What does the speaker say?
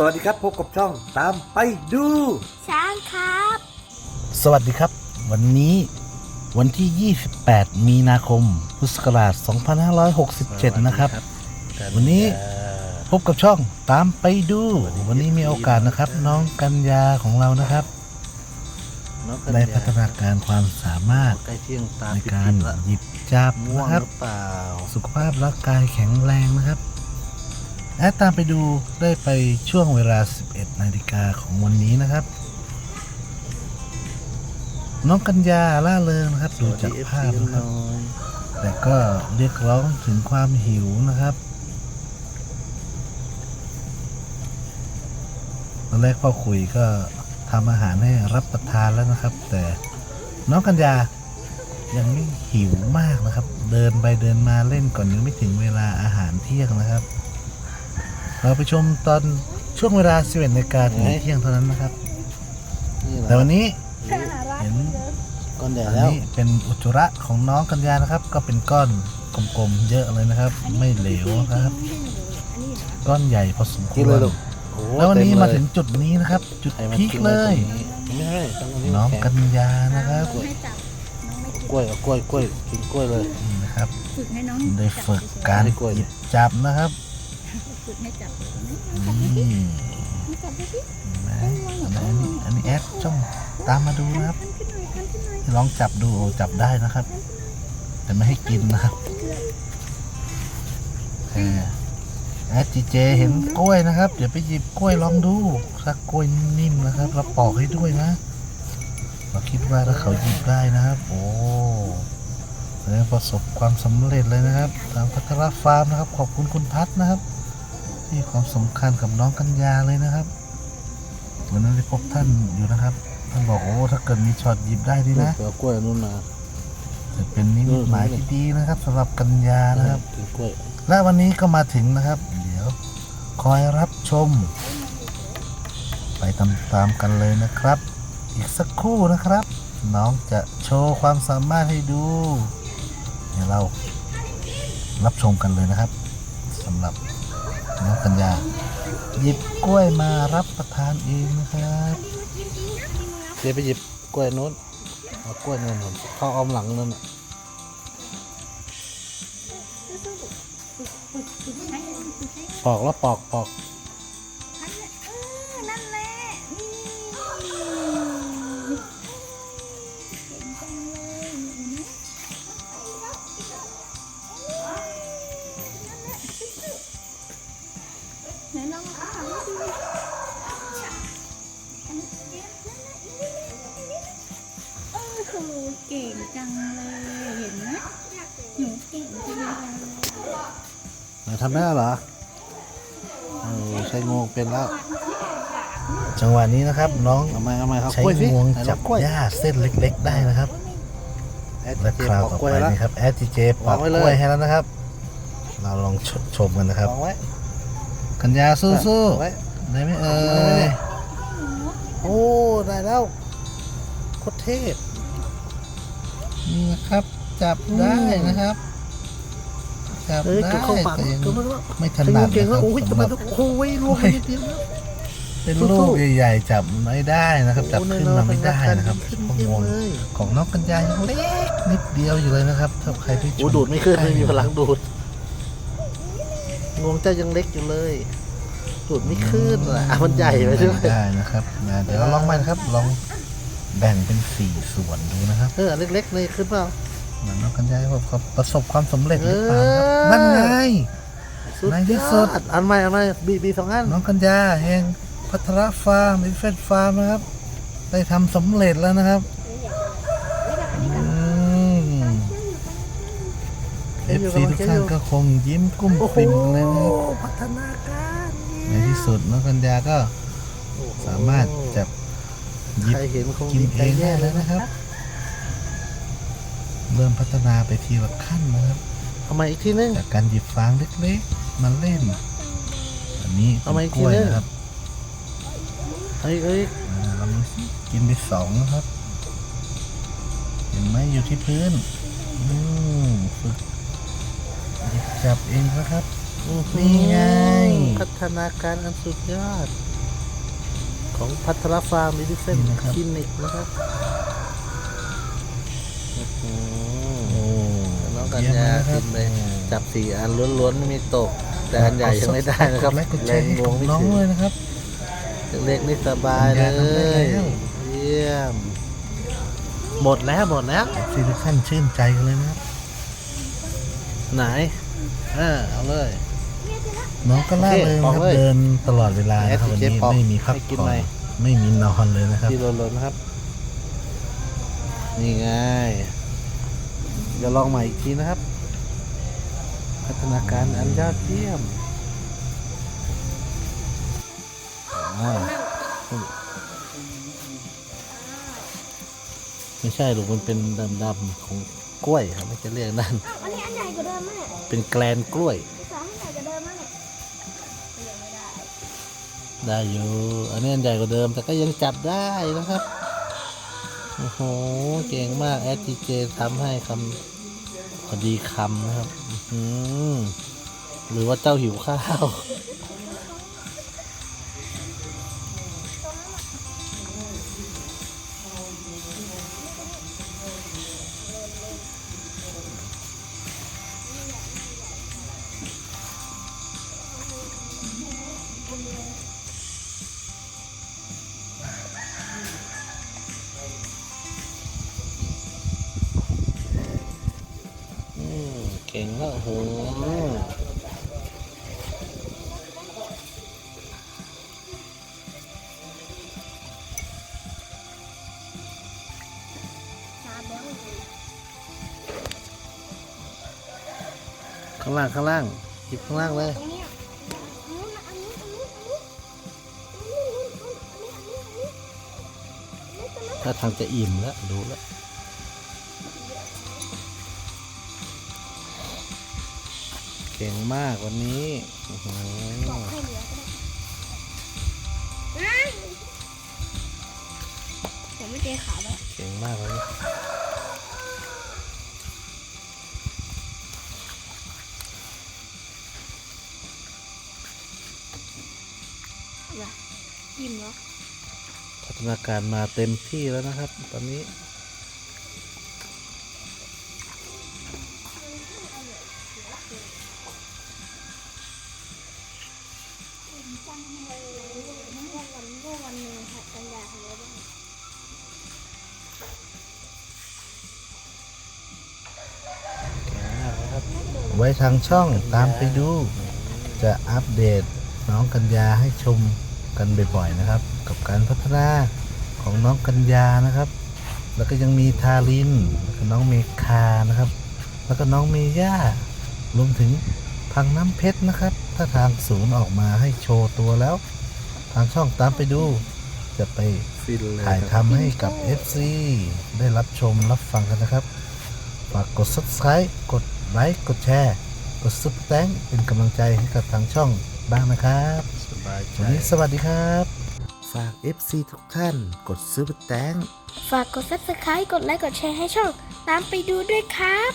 สวัสดีครับพบกับช่องตามไปดู ช้างครับ สวัสดีครับ วันนี้วันที่ 28 มีนาคม พุทธศักราช 2567 นะครับ วันนี้พบกับช่องตามไปดู วันนี้มีโอกาสนะครับ น้องกัญญาของเรานะครับน้องกัญญได้พัฒนาการความสามารถใกล้เที่ยงตาในปิดการๆละหยิบจับง่วงนะครับหรือเปล่าสุขภาพร่างกายแข็งแรงนะครับ แอดตามไปดูได้ไปช่วงเวลา 11 นาฬิกาของวันนี้นะครับ น้องกัญญาล่าเริงนะครับ ดูจากภาพนะครับ แต่ก็เรียกร้องถึงความหิวนะครับตอนแรกพ่อคุยก็ทำอาหารให้รับประทานแล้วนะครับ แต่น้องกัญญายังไม่หิวมากนะครับ เดินไปเดินมาเล่นก่อนยังไม่ถึงเวลาอาหารเที่ยงนะครับ เราไปชมตอนช่วงเวลา11นาฬิกาถึงเที่ยงเท่านั้นนะครับ นี่แหละแต่วันนี้น่ารักเห็นก้อนใหญ่อันแล้วนี้เป็นอุจจาระของน้องกัญญานะครับ ก็เป็นก้อนกลมๆเยอะเลยนะครับ ไม่เหลวนะครับอันนี้เหรอก้อนใหญ่พอสมคกินวเลรยลูกโอ้แล้ววันนี้เต็มาเลยถึงจุดนี้นะครับ จุดใครมาพีคกินเลยตรงนี้ไม่ใช่ต้องอันนี้น้องแข็งกัญญานะครับน้องให้จับน้องไม่กินกล้วยเอากล้วยกล้วยกินกล้วยเลย นี่นะครับ ฝึกให้น้องได้ฝึกการให้กล้วยหยิบจับนะครับ ฝึกให้จับนี่จับไปสิเห็นไหมอันนี้อันนี้แอดจ้องตามมาดูนะครับขันขึ้นหน่อยลองจับดูจับได้นะครับ แต่ไม่ให้กินนะครับเออแอดจีเจเห็นกล้วยนะครับเดี๋ยวไปหยิบกล้วยลองดูสักกล้วยนิ่มนะครับแล้วปอกให้ด้วยนะ เราคิดว่าถ้าเขาหยิบได้นะครับ โอ้ประสบความสำเร็จเลยนะครับ ทางพัทรฟาร์มนะครับ ขอบคุณคุณพัฒนะครับ ให้ความสำคัญกับน้องกัญญาเลยนะครับวันนั้นได้พบท่านอยู่นะครับ ท่านบอกโอ้ถ้าเกิดมีช็อตหยิบได้ดีนะเอากล้วยอันนู่นมาจะเป็นนิมิตหมายที่ดีนะครับสำหรับกัญญานะครับกินกล้วยและวันนี้ก็มาถึงนะครับ เดี๋ยวคอยรับชม ไปตามๆกันเลยนะครับ อีกสักครู่นะครับ น้องจะโชว์ความสามารถให้ดูเดี๋ยวเรารับชมกันเลยนะครับสำหรับ น้องกัญญาหยิบกล้วยมารับประทานเองนะครับเดี๋ยวไปหยิบกล้วยนู้นเอากล้วยนู้นเข้าอ้อมหลังนั่นน่ะปอกแล้วปอกปอก ไหนลองเอาขามาดูเออคือเก่งจังเลยเห็นไหมหนูเก่งจังเลยไหนทำได้เหรอเออใช้งวงเป็นแล้ว จังหวะนี้นะครับน้องเอามาเอามาครับใช้กล้วยสิงวงไหนลอจับกล้วยหญ้าเส้นเล็ก ๆ ได้นะครับแอดและเจคราวปอกต่อกล้วยไปแล้วนะครับแอดจีเจปอกวางไว้กเลยล้วยให้แล้วนะครับ เราลองชชมกันนะครับวางไว้ กัญญาสู้วางไว้ๆได้ไหมเอ่วางไว้ยเลยโอ้ได้แล้วโคตรเทพนี่นะครับ จับได้นะครับจับเฮ้ยได้เก็บเข้าปากแต่ยังเก็บเข้าปากไม่ถใช้งนัวดงเก่งนะคแล้รัวบโอ้ยสำทำหไมรับต้องโอ้ยรวมไปนิดเดียวแล้วเป็นลูกใหญ่ๆจับไม่ได้นะครับ จับขึ้นมาไม่ได้นะครับขึ้นเพราะเต็มงวงเลยของน้องกัญญายังเล็กนิดเดียวอยู่เลยนะครับถ้าใครที่ชโอ้มดูดไม่ขึ้นไม่มีพลังดูด งวงเจ้ายังเล็กอยู่เลยดูดไม่ขึ้นอะอะมันใหญ่ไปใช่ไหมไม่ได้นะครับนะเดี๋ยวเราลองมานะครับลองแบ่งเป็นสี่ส่วนดูนะครับเอออันเล็กๆเลยขึ้นเปล่าเหมือนน้องกัญญาว่าเขาประสบความสำเร็จหรือเปล่าครับเออนั่นไงสุดในที่สุดยออันใหม่อันใหม่บีบีสองอันน้องกัญญาแห่งพัทรฟาร์มอินเฟนฟาร์มนะครับ ได้ทำสำเร็จแล้วนะครับอืม เอฟซีทุกท่านก็คงยิ้มกุ้มโอ้โหปิ่มเลยนะครับพัฒนาการในที่สุดน้องกัญญาก็สามารถจะหยิบใครเห็นคงกินดีเอใจงได้แย่แล้วนะครับ เริ่มพัฒนาไปทีละขั้นนะครับเอามาอีกทีนึงจากการหยิบฟางเล็กๆมาเล่น อันนี้เอามาอีกกล้วยทีนึงนะครับเอ้ยเอ้ยอ่าลองดูสิกินไปสองนะครับ เห็นไหมอยู่ที่พื้น อืมฝึกหยิบ จับเองนะครับ นี่ไง พัฒนาการอันสุดยอด ของพัทรฟาร์มมิดิเซนนี่นะครับ คลินิกนะครับอื้อหือ โอ้น้องกัญเยี่ยมญาเลยนะครักิบนเลยจับสี่อันล้วนๆไม่มีตก แต่อันใหญ่ยังไม่ได้นะครับกดไลค์กดแชแรร์งให้งวงกับไม่น้องถึงด้วยนะครับ เล็กๆนี่สบายเลปัญญาทำได้ยแล้ว เยี่ยม หมดแล้วหมดแล้ว ซีทุกท่านชื่นใจกันเลยนะครับ ไหนเออเอาเลย น้องก็ล่าเริงโอนะครับเคเดินตลอดเวลานะครับแอวันดนี้เจ๊ปอกไม่มีพักให้กินผ่อไหม นไม่มีนอนเลยนะครับ ที่หล่นๆนะครับ นี่ไงเดี๋ยวลองใหม่อีกทีนะครับ พัฒนาการอันยอดเยี่ยมอ่าไม่ใช่หรอกมันเป็นดำๆของ กล้วยครับไม่จะเรียกนั่น อ้าวอันนี้อันใหญ่กว่าเดิมมากเป็นแกลนกล้วยสาให้ใหญ่กว่าเดิมมากเนี่ยยังไม่ได้ได้อยู่อันนี้อันใหญ่กว่าเดิมแต่ก็ยังจับได้นะครับ โอ้โห เก่งมาก STJ ทำให้คำพอดีคำนะครับ อื้อหือหรือว่าเจ้าหิวข้าว ก่งมากโอ้โหข้างล่างข้างล่างหยิบข้างล่างเลยถ้าทางจะอิ่มแล้วดูแล้ว เก่งมากวันนี้โอ้โหบอกให้เหลือก็ได้อะผมไม่เจอขาแล้วเก่งมากวันนี้อิ่มเหรอพัฒนาการมาเต็มที่แล้วนะครับ ตอนนี้ ไว้ทางช่องตามไปดู จะอัปเดตน้องกัญญาให้ชมกันบ่อยๆนะครับ กับการพัฒนาของน้องกัญญานะครับ แล้วก็ยังมีทารินน้องเมคานะครับ แล้วก็น้องเมย่ารวมถึงพังน้ำเพชรนะครับ ถ้าทางศูนย์ออกมาให้โชว์ตัวแล้ว ทางช่องตามไปดู จะไปฟินเลยถ่ายทำให้กับ FC ได้รับชมรับฟังกันนะครับ ฝากกด subscribe กด ไลค์กดแชร์ กดซุปแตงเป็นกำลังใจให้กับทางช่องบ้างนะครับสบายใจวันนี้สวัสดีครับ ฝาก FC ทุกท่าน กดซุปแตงฝากกด subscribe กดไลค์กดแชร์ให้ช่อง ตามไปดูด้วยครับ